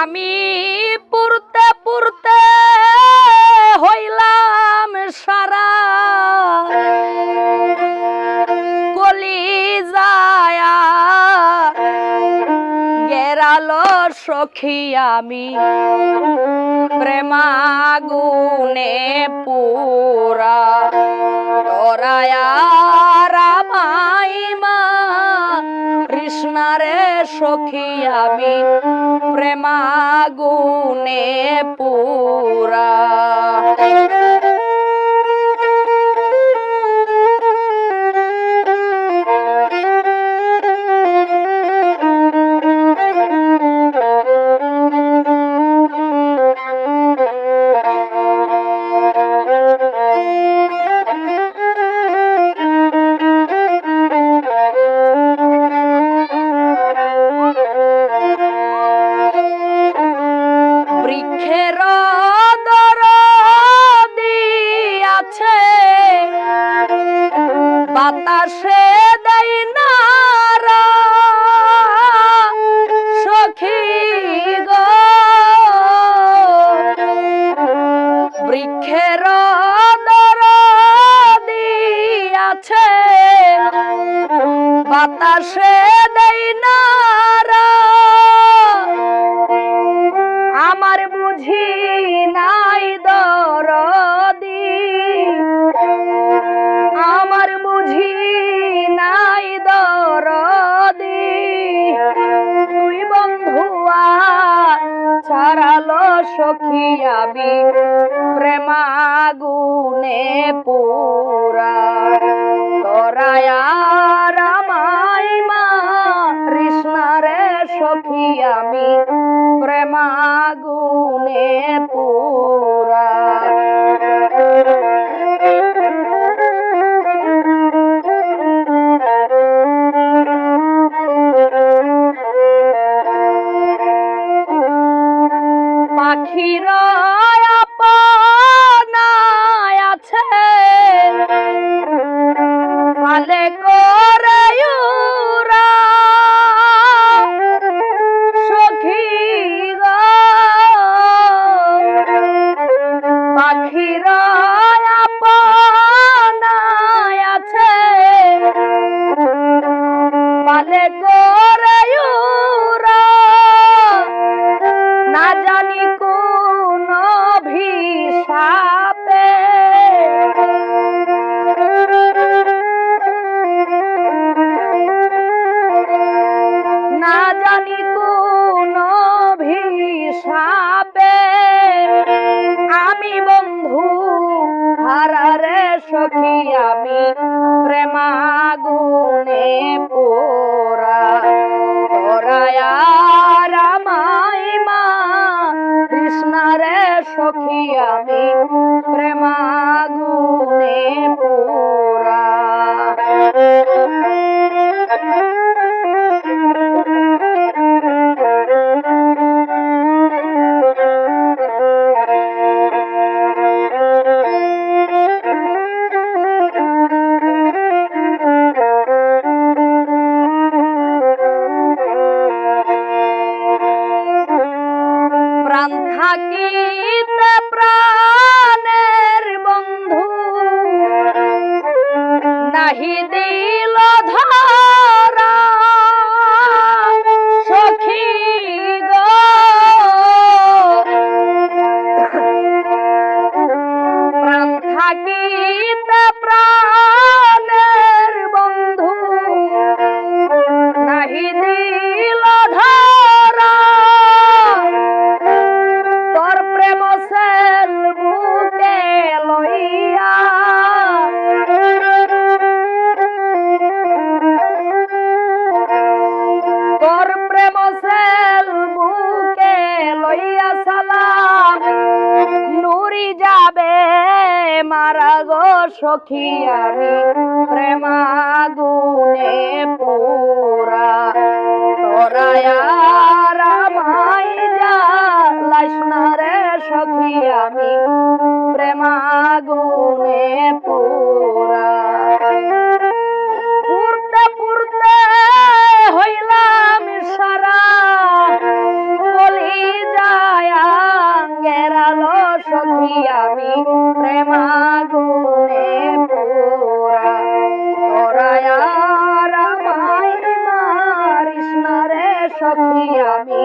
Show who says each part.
Speaker 1: আমি পুরতে পুরতে হইলাম সারা। কলি যায়া গেরাল সখী আমি। প্রেমাগুনে পু সখী আমি প্রেমাগুনে পুরা। বাতাসে দেয় নারা। সখী গো। বৃক্ষের আছে। বাতাসে দেয় নারা। পুরা। তরায়া রামাই সখী আমি। প্রেমাগুনে পুরা Let go. চাহিদেই সখী আমি প্রেমাগুনে পোরা। তরায়া আমি